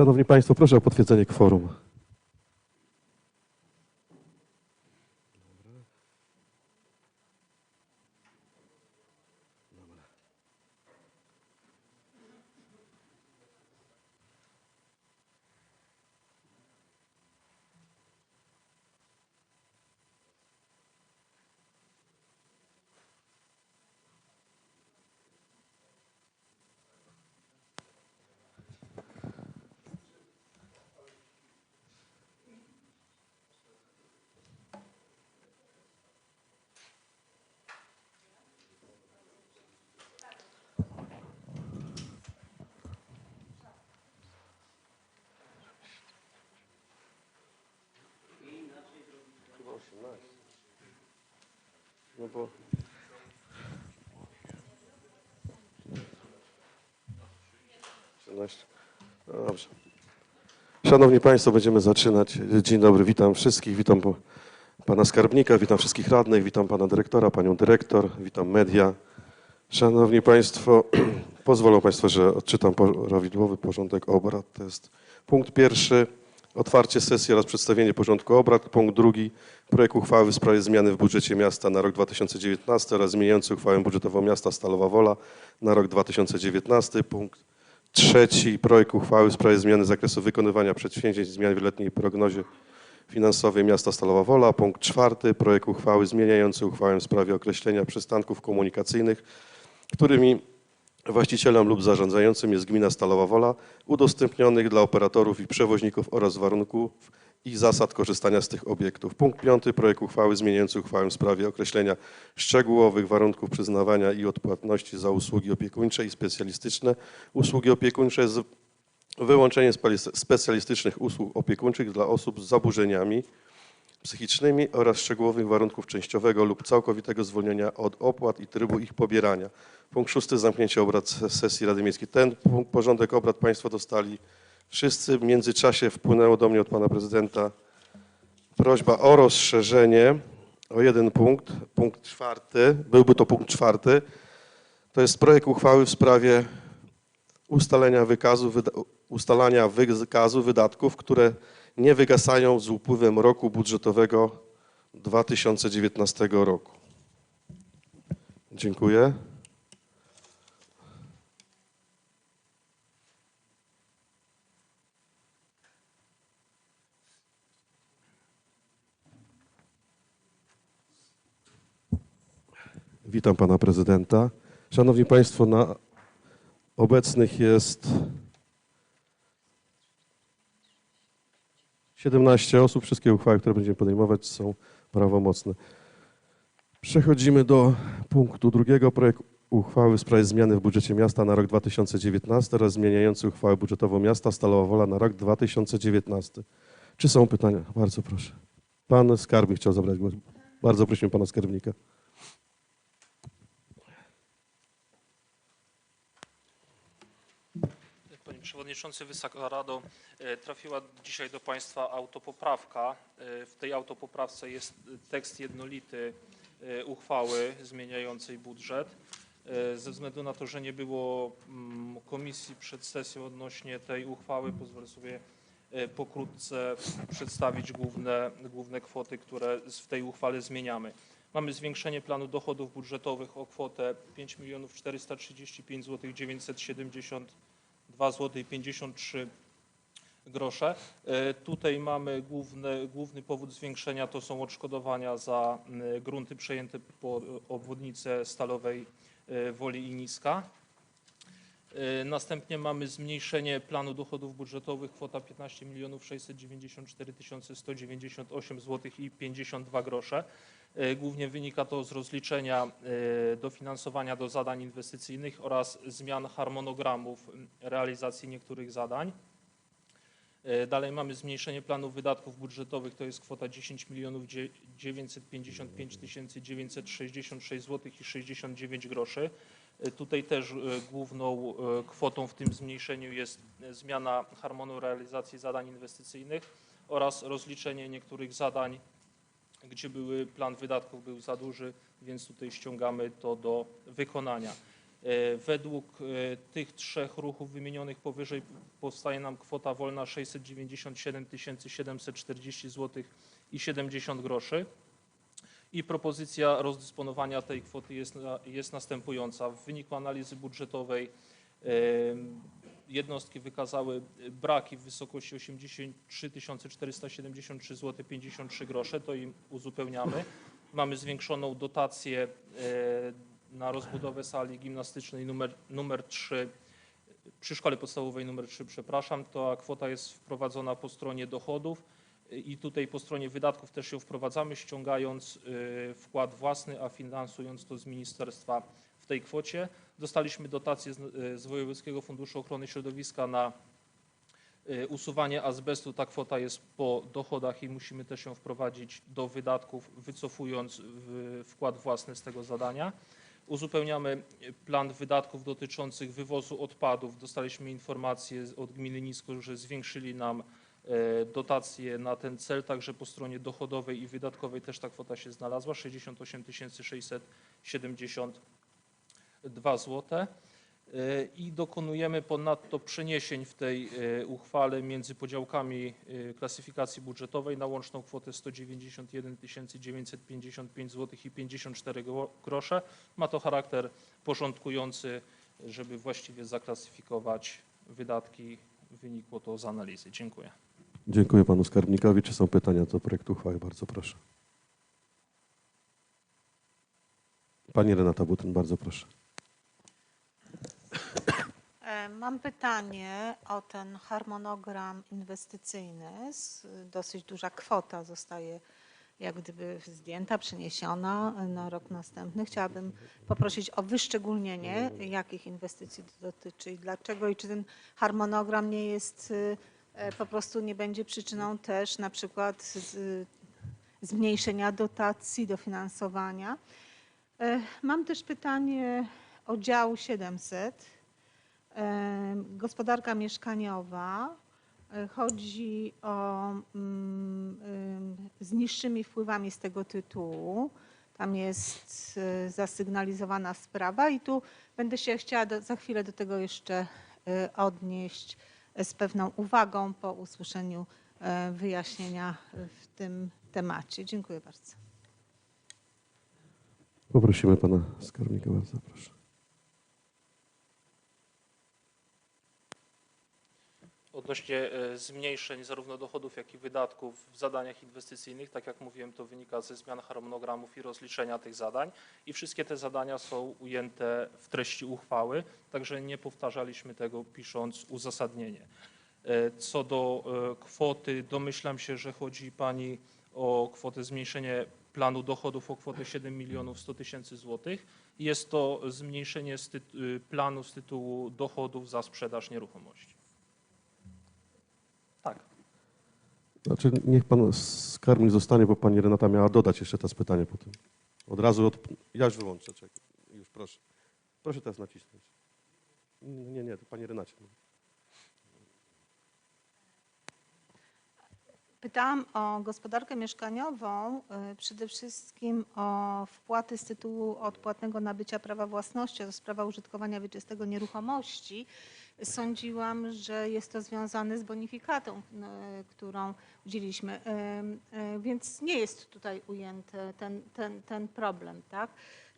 Szanowni Państwo, proszę o potwierdzenie kworum. Bo... No Dobrze. Szanowni Państwo, będziemy zaczynać. Dzień dobry, witam wszystkich, witam Pana Skarbnika, witam wszystkich radnych, witam Pana Dyrektora, Panią Dyrektor, witam media. Szanowni Państwo, pozwolą Państwo, że odczytam prawidłowy porządek obrad. To jest punkt pierwszy, otwarcie sesji oraz przedstawienie porządku obrad. Punkt drugi, projekt uchwały w sprawie zmiany w budżecie miasta na rok 2019 oraz zmieniający uchwałę budżetową miasta Stalowa Wola na rok 2019. Punkt trzeci, projekt uchwały w sprawie zmiany zakresu wykonywania przedsięwzięć zmian wieloletniej prognozie finansowej miasta Stalowa Wola. Punkt czwarty, projekt uchwały zmieniający uchwałę w sprawie określenia przystanków komunikacyjnych, którymi właścicielem lub zarządzającym jest gmina Stalowa Wola, udostępnionych dla operatorów i przewoźników oraz warunków i zasad korzystania z tych obiektów. Punkt piąty, projekt uchwały zmieniający uchwałę w sprawie określenia szczegółowych warunków przyznawania i odpłatności za usługi opiekuńcze i specjalistyczne usługi opiekuńcze z wyłączeniem specjalistycznych usług opiekuńczych dla osób z zaburzeniami psychicznymi oraz szczegółowych warunków częściowego lub całkowitego zwolnienia od opłat i trybu ich pobierania. Punkt szósty, zamknięcie obrad sesji Rady Miejskiej. Ten punkt, porządek obrad Państwo dostali wszyscy. W międzyczasie wpłynęło do mnie od Pana Prezydenta prośba o rozszerzenie o jeden punkt. Punkt czwarty, byłby to punkt czwarty. To jest projekt uchwały w sprawie ustalenia wykazu, ustalania wykazu wydatków, które nie wygasają z upływem roku budżetowego 2019 roku. Dziękuję. Witam pana prezydenta. Szanowni państwo, na obecnych jest 17 osób. Wszystkie uchwały, które będziemy podejmować są prawomocne. Przechodzimy do punktu drugiego. Projekt uchwały w sprawie zmiany w budżecie miasta na rok 2019 oraz zmieniający uchwałę budżetową miasta Stalowa Wola na rok 2019. Czy są pytania? Bardzo proszę. Pan skarbnik chciał zabrać głos. Bardzo prosimy pana skarbnika. Panie Przewodniczący, Wysoka Rado, e, trafiła dzisiaj do Państwa autopoprawka. E, W tej autopoprawce jest tekst jednolity e, uchwały zmieniającej budżet. Ze względu na to, że nie było mm, komisji przed sesją odnośnie tej uchwały, pozwolę sobie pokrótce przedstawić główne, główne kwoty, które w tej uchwale zmieniamy. Mamy zwiększenie planu dochodów budżetowych o kwotę 5 435 zł 970 2 zł 53 grosze. E, Tutaj mamy główny, główny powód zwiększenia to są odszkodowania za m, grunty przejęte po obwodnicę stalowej e, Woli i Niska. E, Następnie mamy zmniejszenie planu dochodów budżetowych kwota 15 694 198 zł i 52 grosze. E, Głównie wynika to z rozliczenia e, dofinansowania do zadań inwestycyjnych oraz zmian harmonogramów realizacji niektórych zadań. E, Dalej mamy zmniejszenie planu wydatków budżetowych, to jest kwota 10 955 966 zł i 69 groszy. Tutaj też główną kwotą w tym zmniejszeniu jest zmiana harmonu realizacji zadań inwestycyjnych oraz rozliczenie niektórych zadań, gdzie były, plan wydatków był za duży, więc tutaj ściągamy to do wykonania. E, Według e, tych trzech ruchów wymienionych powyżej powstaje nam kwota wolna 697 740 zł i 70 groszy. I propozycja rozdysponowania tej kwoty jest, jest następująca. W wyniku analizy budżetowej em, jednostki wykazały braki w wysokości 83 473 zł 53 grosze, to im uzupełniamy. Mamy zwiększoną dotację e, na rozbudowę sali gimnastycznej numer, numer 3 przy szkole podstawowej numer 3, przepraszam, to kwota jest wprowadzona po stronie dochodów i tutaj po stronie wydatków też ją wprowadzamy, ściągając y, wkład własny, a finansując to z ministerstwa tej kwocie. Dostaliśmy dotację z, y, z Wojewódzkiego Funduszu Ochrony Środowiska na y, usuwanie azbestu. Ta kwota jest po dochodach i musimy też ją wprowadzić do wydatków, wycofując wkład własny z tego zadania. Uzupełniamy plan wydatków dotyczących wywozu odpadów. Dostaliśmy informację od gminy Nisko, że zwiększyli nam e, dotacje na ten cel, także po stronie dochodowej i wydatkowej też ta kwota się znalazła, 68 672 zł. E, I dokonujemy ponadto przeniesień w tej e, uchwale między podziałkami e, klasyfikacji budżetowej na łączną kwotę 191 955 zł i 54 gro- grosze. Ma to charakter porządkujący, żeby właściwie zaklasyfikować wydatki. Wynikło to z analizy. Dziękuję. Dziękuję panu skarbnikowi. Czy są pytania do projektu uchwały? Bardzo proszę. Pani Renata Butyn, bardzo proszę. Mam pytanie o ten harmonogram inwestycyjny. Dosyć duża kwota zostaje jak gdyby zdjęta, przeniesiona na rok następny. Chciałabym poprosić o wyszczególnienie, jakich inwestycji to dotyczy i dlaczego i czy ten harmonogram nie jest, y, e, po prostu nie będzie przyczyną też na przykład z, zmniejszenia dotacji, dofinansowania. E, Mam też pytanie o dział 700. Gospodarka mieszkaniowa. E, Chodzi o mm, z niższymi wpływami z tego tytułu. Tam jest e, zasygnalizowana sprawa i tu będę się chciała do, za chwilę do tego jeszcze e, odnieść z pewną uwagą po usłyszeniu wyjaśnienia w tym temacie. Dziękuję bardzo. Poprosimy pana skarbnika, bardzo proszę. Odnośnie e, zmniejszeń zarówno dochodów, jak i wydatków w zadaniach inwestycyjnych, tak jak mówiłem, to wynika ze zmian harmonogramów i rozliczenia tych zadań i wszystkie te zadania są ujęte w treści uchwały, także nie powtarzaliśmy tego pisząc uzasadnienie. E, Co do e, kwoty, domyślam się, że chodzi Pani o kwotę zmniejszenie planu dochodów o kwotę 7 milionów 100 tysięcy złotych. Jest to zmniejszenie z planu z tytułu dochodów za sprzedaż nieruchomości. Tak. Znaczy, niech pan skarbnik zostanie, bo pani Renata miała dodać jeszcze teraz pytanie po tym. Od razu, od... ja już wyłączę, czekaj. Już proszę. Proszę teraz nacisnąć. Nie, nie, nie to pani Renacie. Pytałam o gospodarkę mieszkaniową, y, przede wszystkim o wpłaty z tytułu odpłatnego nabycia prawa własności, to sprawa użytkowania wieczystego nieruchomości. Sądziłam, że jest to związane z bonifikatą, y, którą udzieliliśmy, Y, y, więc nie jest tutaj ujęty ten, ten, ten problem, tak?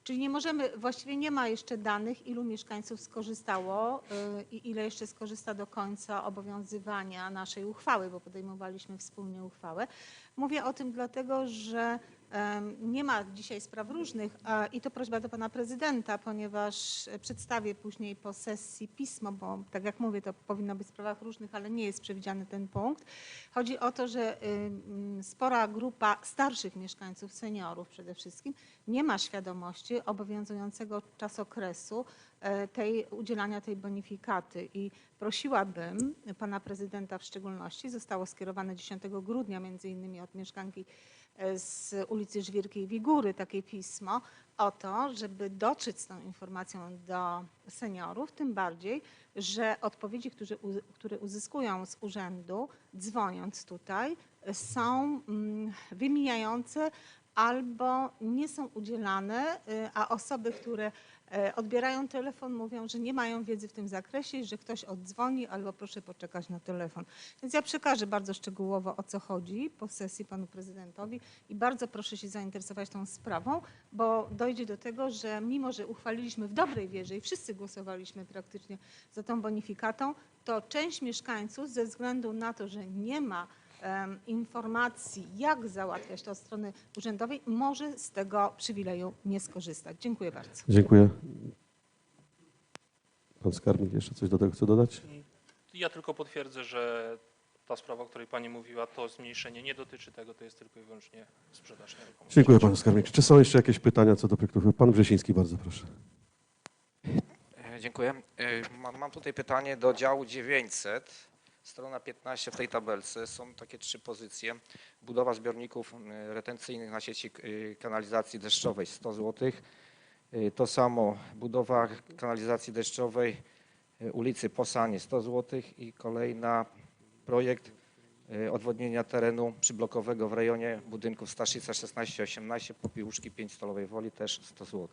Czyli nie możemy, właściwie nie ma jeszcze danych, ilu mieszkańców skorzystało i ile jeszcze skorzysta do końca obowiązywania naszej uchwały, bo podejmowaliśmy wspólnie uchwałę. Mówię o tym dlatego, że nie ma dzisiaj spraw różnych i to prośba do pana prezydenta, ponieważ e, przedstawię później po sesji pismo, bo tak jak mówię, to powinno być w sprawach różnych, ale nie jest przewidziany ten punkt. Chodzi o to, że spora grupa starszych mieszkańców, seniorów przede wszystkim, nie ma świadomości obowiązującego czasokresu e, tej, udzielania tej bonifikaty i prosiłabym pana prezydenta w szczególności, zostało skierowane 10 grudnia między innymi od mieszkanki z ulicy Żwirkiej Wigury takie pismo o to, żeby dotrzeć z tą informacją do seniorów, tym bardziej, że odpowiedzi, którzy, u- które uzyskują z urzędu, dzwoniąc tutaj, są mm, wymijające albo nie są udzielane, y, a osoby, które e, odbierają telefon, mówią, że nie mają wiedzy w tym zakresie i że ktoś oddzwoni albo proszę poczekać na telefon. Więc ja przekażę bardzo szczegółowo o co chodzi po sesji panu prezydentowi i bardzo proszę się zainteresować tą sprawą, bo dojdzie do tego, że mimo, że uchwaliliśmy w dobrej wierze i wszyscy głosowaliśmy praktycznie za tą bonifikatą, to część mieszkańców ze względu na to, że nie ma informacji, jak załatwiać to od strony urzędowej, może z tego przywileju nie skorzystać. Dziękuję bardzo. Dziękuję. Pan skarbnik jeszcze coś do tego chce dodać? Ja tylko potwierdzę, że ta sprawa, o której Pani mówiła, to zmniejszenie nie dotyczy tego, to jest tylko i wyłącznie sprzedaż nieruchomości. Dziękuję panu skarbnik. Czy są jeszcze jakieś pytania co do projektów? Pan Wrzesiński, bardzo proszę. E, Dziękuję. E, Mam, mam tutaj pytanie do działu 900, strona 15 w tej tabelce. Są takie trzy pozycje. Budowa zbiorników m, retencyjnych na sieci y, kanalizacji deszczowej 100 zł. To samo budowa kanalizacji deszczowej y, ulicy Posanie 100 zł i kolejna projekt y, odwodnienia terenu przyblokowego w rejonie budynków Staszica 16-18, Popiłuszki 5 Stolowej Woli też 100 zł.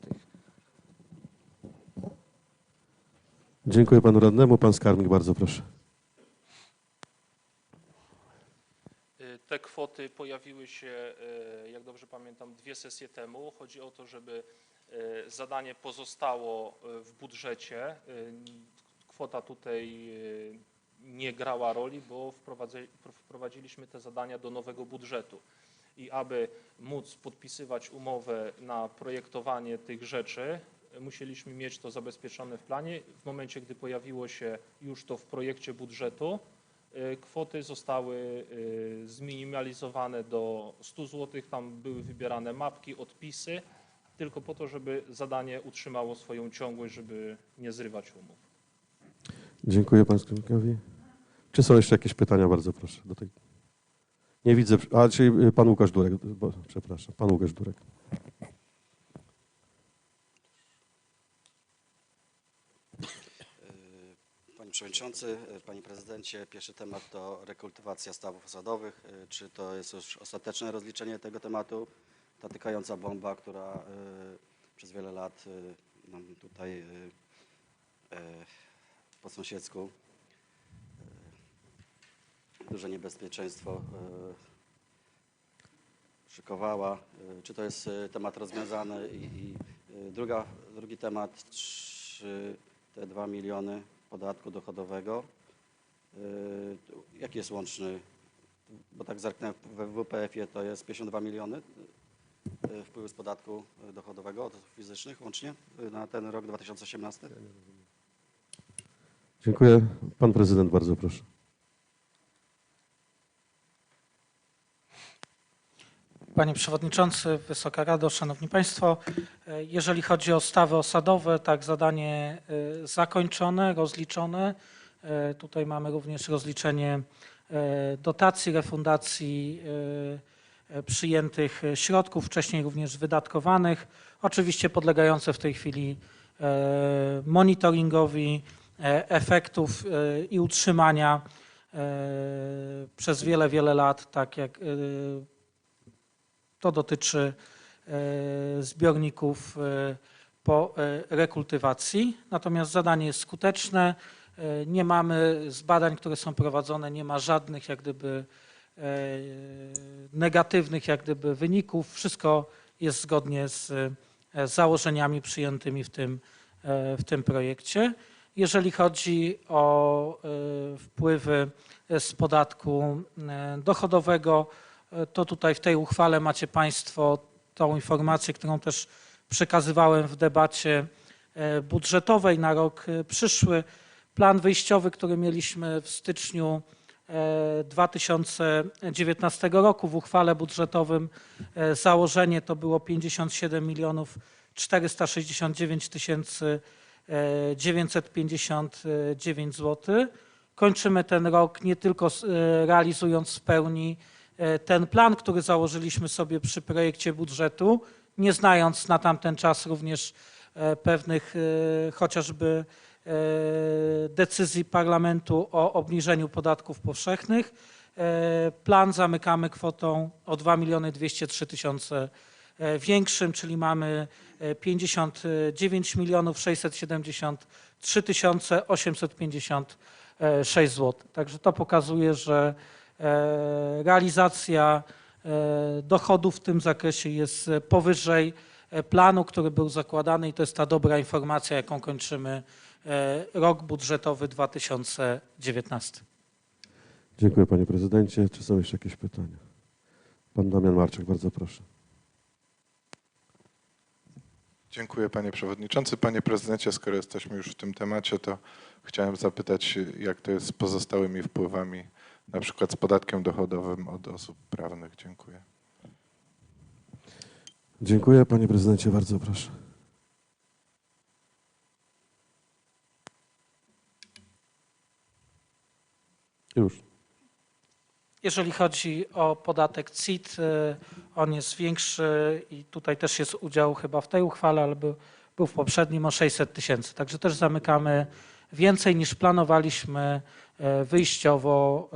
Dziękuję panu radnemu. Pan skarbnik, bardzo proszę. Te kwoty pojawiły się, y, jak dobrze pamiętam, dwie sesje temu. Chodzi o to, żeby y, zadanie pozostało y, w budżecie. Kwota tutaj nie grała roli, bo wprowadziliśmy te zadania do nowego budżetu. I aby móc podpisywać umowę na projektowanie tych rzeczy, musieliśmy mieć to zabezpieczone w planie. W momencie, gdy pojawiło się już to w projekcie budżetu, Kwoty zostały y, zminimalizowane do 100 zł. Tam były wybierane mapki, odpisy, tylko po to, żeby zadanie utrzymało swoją ciągłość, żeby nie zrywać umów. Dziękuję panu skarbnikowi. Czy są jeszcze jakieś pytania? Bardzo proszę. Do tej... Nie widzę. A, czyli pan Łukasz Durek. Przepraszam, pan Łukasz Durek. Panie Przewodniczący, Panie Prezydencie, pierwszy temat to rekultywacja stawów osadowych. Czy to jest już ostateczne rozliczenie tego tematu? Ta tykająca bomba, która e, przez wiele lat e, nam tutaj e, po sąsiedzku duże niebezpieczeństwo szykowała. Czy to jest temat rozwiązany? I, druga, drugi temat, czy te 2 miliony podatku dochodowego, e, jaki jest łączny, bo tak zerknę we WPF-ie to jest 52 miliony e, wpływu z podatku dochodowego od osób fizycznych łącznie e, na ten rok 2018? Dziękuję. Pan prezydent, bardzo proszę. Panie Przewodniczący, Wysoka Rado, Szanowni Państwo. Jeżeli chodzi o stawy osadowe, tak zadanie e, zakończone, rozliczone. E, Tutaj mamy również rozliczenie e, dotacji, refundacji przyjętych środków, wcześniej również wydatkowanych, oczywiście podlegające w tej chwili monitoringowi efektów i utrzymania przez wiele, wiele lat, tak jak to dotyczy e, zbiorników e, po e, rekultywacji. Natomiast zadanie jest skuteczne. Nie mamy z badań, które są prowadzone, nie ma żadnych jak gdyby negatywnych jak gdyby wyników. Wszystko jest zgodnie z założeniami przyjętymi w tym, w tym projekcie. Jeżeli chodzi o wpływy z podatku dochodowego, to tutaj w tej uchwale macie Państwo tą informację, którą też przekazywałem w debacie e, budżetowej na rok e, przyszły. Plan wyjściowy, który mieliśmy w styczniu e, 2019 roku w uchwale budżetowym, e, założenie to było 57 milionów 469 tysięcy e, 959 zł. Kończymy ten rok nie tylko e, realizując w pełni e, ten plan, który założyliśmy sobie przy projekcie budżetu, nie znając na tamten czas również e, pewnych e, chociażby e, decyzji parlamentu o obniżeniu podatków powszechnych, E, Plan zamykamy kwotą o 2 miliony 203 tysiące e, większym, czyli mamy e, 59 milionów 673 tysiące 856 zł. Także to pokazuje, że e, realizacja e, dochodów w tym zakresie jest powyżej e, planu, który był zakładany i to jest ta dobra informacja, jaką kończymy e, rok budżetowy 2019. Dziękuję panie prezydencie. Czy są jeszcze jakieś pytania? Pan Damian Marczak, bardzo proszę. Dziękuję panie przewodniczący. Panie prezydencie, skoro jesteśmy już w tym temacie, to chciałem zapytać, jak to jest z pozostałymi wpływami, na przykład z podatkiem dochodowym od osób prawnych. Dziękuję. Dziękuję panie prezydencie, bardzo proszę. Już. Jeżeli chodzi o podatek CIT, y, on jest większy i tutaj też jest udział chyba w tej uchwale, ale był, był w poprzednim o 600 tysięcy. Także też zamykamy więcej niż planowaliśmy wyjściowo e,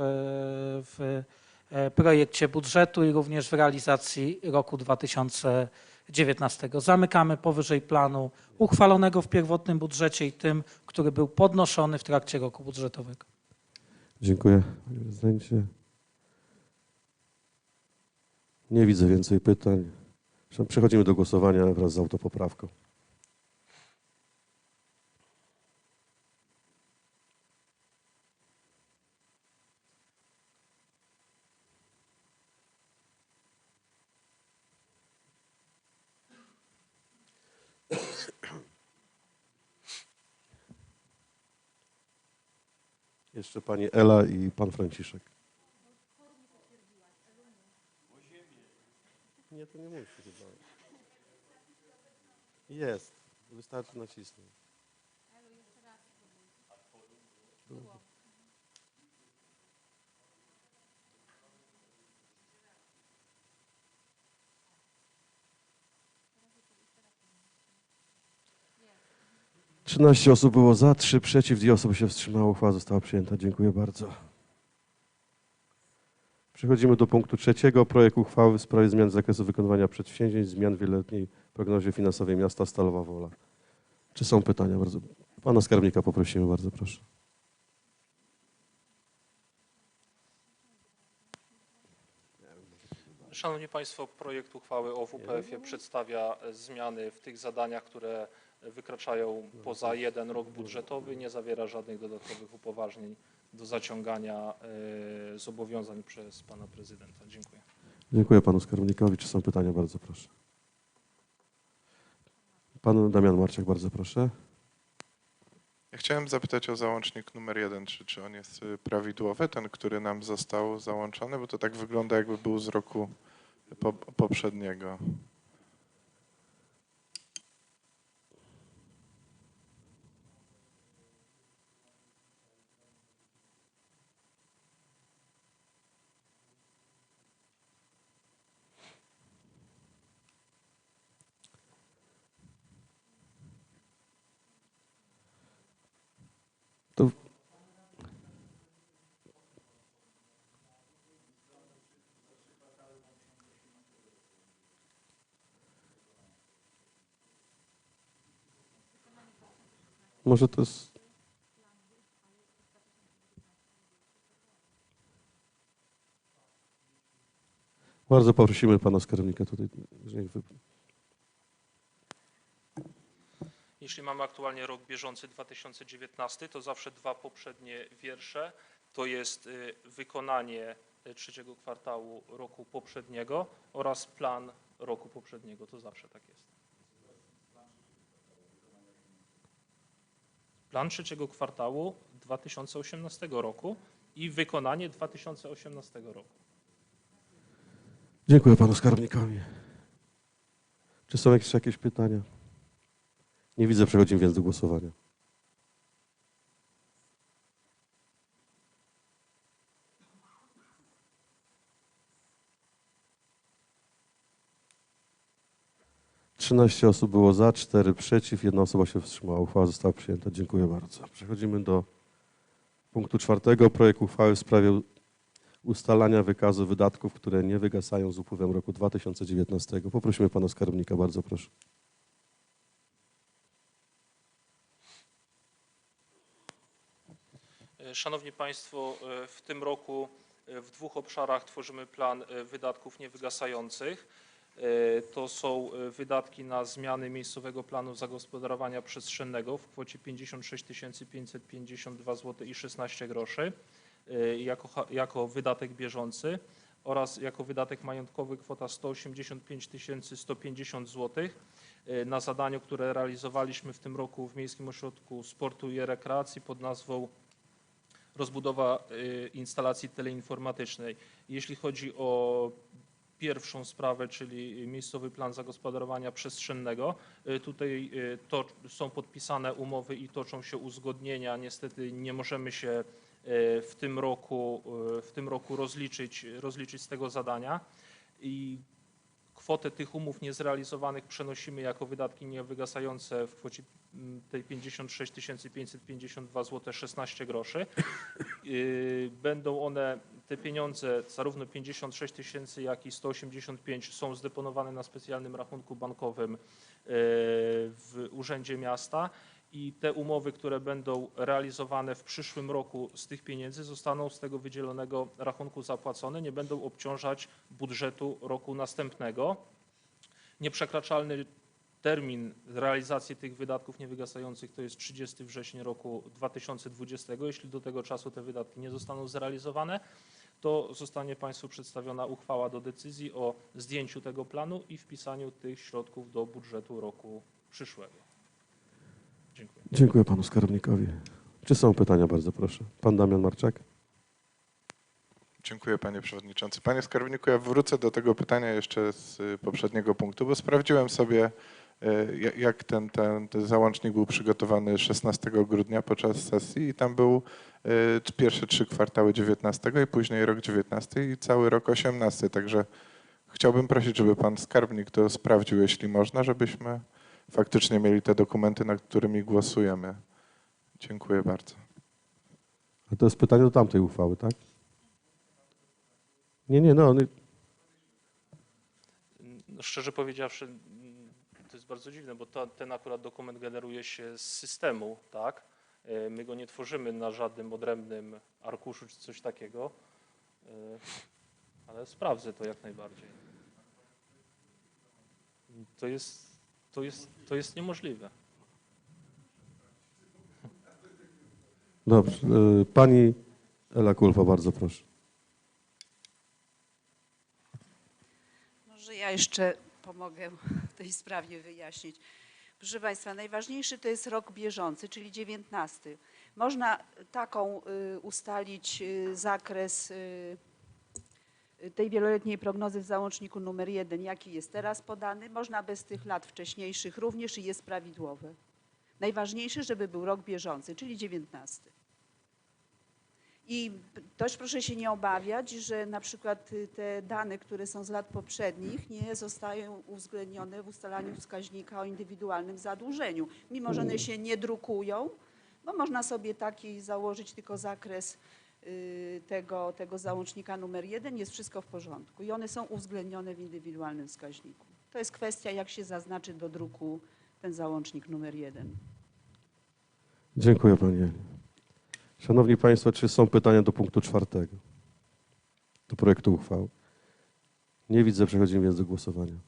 w e, projekcie budżetu i również w realizacji roku 2019. Zamykamy powyżej planu uchwalonego w pierwotnym budżecie i tym, który był podnoszony w trakcie roku budżetowego. Dziękuję panie prezydencie. Nie widzę więcej pytań. Przechodzimy do głosowania wraz z autopoprawką. Jeszcze pani Ela i pan Franciszek. Nie, to nie musi chyba. Jest. Wystarczy nacisnąć. Trzynaście osób było za, trzy przeciw, dwie osoby się wstrzymały. Uchwała została przyjęta. Dziękuję bardzo. Przechodzimy do punktu trzeciego. Projekt uchwały w sprawie zmian zakresu wykonywania przedsięwzięć, zmian w wieloletniej prognozie finansowej miasta Stalowa Wola. Czy są pytania? Bardzo. Pana skarbnika poprosimy, bardzo proszę. Szanowni Państwo, projekt uchwały o WPF-ie przedstawia zmiany w tych zadaniach, które wykraczają poza jeden rok budżetowy, nie zawiera żadnych dodatkowych upoważnień do zaciągania e, zobowiązań przez Pana Prezydenta. Dziękuję. Dziękuję panu skarbnikowi. Czy są pytania? Bardzo proszę. Pan Damian Marciak, bardzo proszę. Ja chciałem zapytać o załącznik numer jeden, czy, czy on jest y, prawidłowy, ten, który nam został załączony, bo to tak wygląda, jakby był z roku po, poprzedniego. To Może to jest. Bardzo poprosimy pana skarbnika tutaj. Jeśli mamy aktualnie rok bieżący 2019, to zawsze dwa poprzednie wiersze to jest y, wykonanie y, trzeciego kwartału roku poprzedniego oraz plan roku poprzedniego. To zawsze tak jest. Plan trzeciego kwartału 2018 roku i wykonanie 2018 roku. Dziękuję panu skarbnikowi. Czy są jeszcze jakieś pytania? Nie widzę, przechodzimy więc do głosowania. Trzynaście osób było za, cztery przeciw, jedna osoba się wstrzymała. Uchwała została przyjęta. Dziękuję bardzo. Przechodzimy do punktu czwartego. Projekt uchwały w sprawie ustalania wykazu wydatków, które nie wygasają z upływem roku 2019. Poprosimy pana skarbnika, bardzo proszę. Szanowni Państwo, w tym roku w dwóch obszarach tworzymy plan wydatków niewygasających. E, To są e, wydatki na zmiany miejscowego planu zagospodarowania przestrzennego w kwocie 56 552 zł i 16 groszy e, jako, jako wydatek bieżący oraz jako wydatek majątkowy kwota 185 150 zł na zadaniu, które realizowaliśmy w tym roku w Miejskim Ośrodku Sportu i Rekreacji pod nazwą rozbudowa instalacji teleinformatycznej. Jeśli chodzi o pierwszą sprawę, czyli miejscowy plan zagospodarowania przestrzennego, y, tutaj y, to są podpisane umowy i toczą się uzgodnienia. Niestety nie możemy się y, w tym roku, w tym roku rozliczyć, rozliczyć z tego zadania i kwotę tych umów niezrealizowanych przenosimy jako wydatki niewygasające w kwocie tej 56 552 zł 16 groszy. Będą one, te pieniądze, zarówno 56 tysięcy, jak i 185 są zdeponowane na specjalnym rachunku bankowym yy, w Urzędzie Miasta i te umowy, które będą realizowane w przyszłym roku z tych pieniędzy zostaną z tego wydzielonego rachunku zapłacone, nie będą obciążać budżetu roku następnego. Nieprzekraczalny termin realizacji tych wydatków niewygasających to jest 30 września roku 2020. Jeśli do tego czasu te wydatki nie zostaną zrealizowane, to zostanie Państwu przedstawiona uchwała do decyzji o zdjęciu tego planu i wpisaniu tych środków do budżetu roku przyszłego. Dziękuję. Dziękuję panu skarbnikowi. Czy są pytania? Bardzo proszę. Pan Damian Marczak. Dziękuję panie przewodniczący. Panie skarbniku, ja wrócę do tego pytania jeszcze z poprzedniego punktu, bo sprawdziłem sobie, jak ten, ten, ten załącznik był przygotowany 16 grudnia podczas sesji i tam był y, pierwsze trzy kwartały 19 i później rok 19 i cały rok 18. Także chciałbym prosić, żeby pan skarbnik to sprawdził, jeśli można, żebyśmy faktycznie mieli te dokumenty, nad którymi głosujemy. Dziękuję bardzo. A to jest pytanie do tamtej uchwały, tak? Nie, nie, no. nie- No, Szczerze powiedziawszy, bardzo dziwne, bo ta, ten akurat dokument generuje się z systemu, tak? E, My go nie tworzymy na żadnym odrębnym arkuszu czy coś takiego, E, ale sprawdzę to jak najbardziej. To jest, to jest, to jest niemożliwe. Dobrze. y, Pani Ela Kulfa, bardzo proszę. Może ja jeszcze pomogę tej sprawie wyjaśnić. Proszę Państwa, najważniejszy to jest rok bieżący, czyli 19. Można taką y, ustalić y, zakres y, tej wieloletniej prognozy w załączniku numer 1, jaki jest teraz podany. Można bez tych lat wcześniejszych również i jest prawidłowe. Najważniejsze, żeby był rok bieżący, czyli 19. I też proszę się nie obawiać, że na przykład y, te dane, które są z lat poprzednich, nie zostają uwzględnione w ustalaniu wskaźnika o indywidualnym zadłużeniu, mimo że one się nie drukują, bo można sobie taki założyć tylko zakres y, tego, tego załącznika numer jeden, jest wszystko w porządku i one są uwzględnione w indywidualnym wskaźniku. To jest kwestia, jak się zaznaczy do druku ten załącznik numer jeden. Dziękuję Pani. Szanowni Państwo, czy są pytania do punktu czwartego? Do projektu uchwały? Nie widzę, przechodzimy więc do głosowania.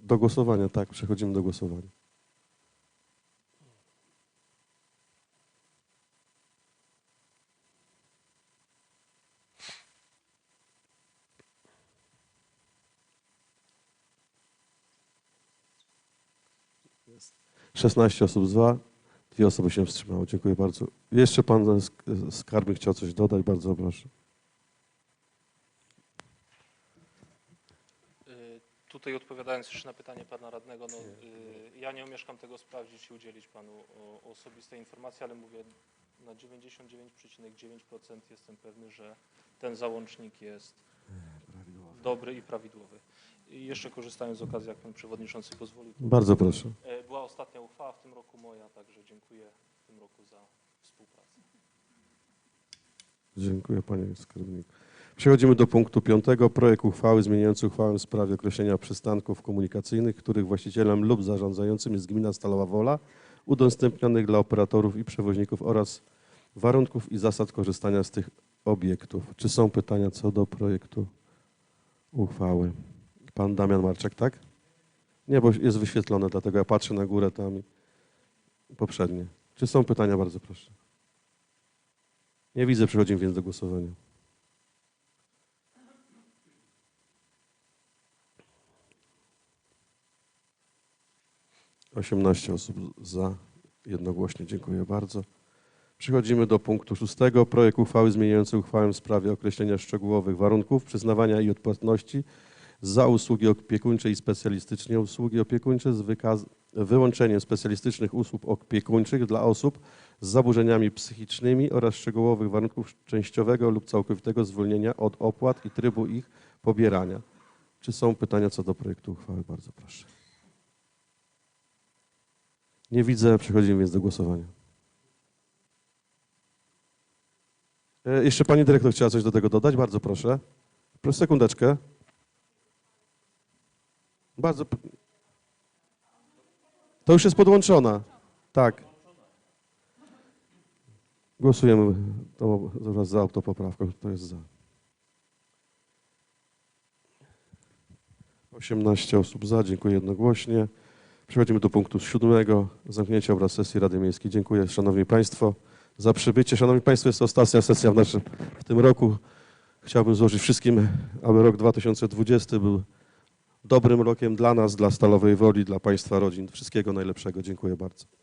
Do głosowania, tak, przechodzimy do głosowania. 16 osób za, dwie osoby się wstrzymały. Dziękuję bardzo. Jeszcze pan sk- skarbnik chciał coś dodać, bardzo proszę. Y, Tutaj odpowiadając jeszcze na pytanie pana radnego, no, y, ja nie omieszkam tego sprawdzić i udzielić panu osobistej informacji, ale mówię na 99,9% jestem pewny, że ten załącznik jest dobry i prawidłowy. I jeszcze korzystając z okazji, jak pan przewodniczący pozwolił, to Bardzo proszę. e, była ostatnia uchwała w tym roku moja, także dziękuję w tym roku za współpracę. Dziękuję panie skarbniku. Przechodzimy do punktu piątego. Projekt uchwały zmieniający uchwałę w sprawie określenia przystanków komunikacyjnych, których właścicielem lub zarządzającym jest gmina Stalowa Wola, udostępnionych dla operatorów i przewoźników oraz warunków i zasad korzystania z tych obiektów. Czy są pytania co do projektu uchwały? Pan Damian Marczek, tak? Nie, bo jest wyświetlone, dlatego ja patrzę na górę tam i poprzednie. Czy są pytania? Bardzo proszę. Nie widzę, przechodzimy więc do głosowania. Osiemnaście osób za, jednogłośnie, dziękuję bardzo. Przechodzimy do punktu szóstego. Projekt uchwały zmieniający uchwałę w sprawie określenia szczegółowych warunków przyznawania i odpłatności za usługi opiekuńcze i specjalistyczne usługi opiekuńcze z wyłączeniem specjalistycznych usług opiekuńczych dla osób z zaburzeniami psychicznymi oraz szczegółowych warunków częściowego lub całkowitego zwolnienia od opłat i trybu ich pobierania. Czy są pytania co do projektu uchwały? Bardzo proszę. Nie widzę, przechodzimy więc do głosowania. E, Jeszcze pani dyrektor chciała coś do tego dodać? Bardzo proszę. Proszę sekundeczkę. Bardzo. To już jest podłączona. Tak. Głosujemy to zaraz za autopoprawką. To jest za. 18 osób za, dziękuję jednogłośnie. Przechodzimy do punktu siódmego, zamknięcie obrad sesji Rady Miejskiej. Dziękuję Szanowni Państwo za przybycie. Szanowni Państwo, jest to ostatnia sesja w, naszym, w tym roku. Chciałbym złożyć wszystkim, aby rok 2020 był dobrym rokiem dla nas, dla Stalowej Woli, dla Państwa rodzin. Wszystkiego najlepszego. Dziękuję bardzo.